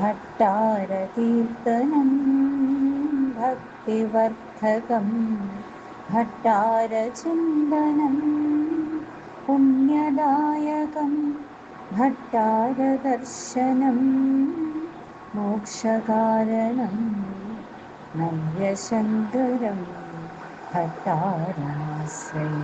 ഭട്ടാരകീർത്തനം ഭക്തിവർദ്ധകം ഭട്ടാരചിന്തനം പുണ്യദായകം ഭട്ടാരദർശനം മോക്ഷകാരണം നവ്യശങ്കരം ഭട്ടാരാശ്രയം.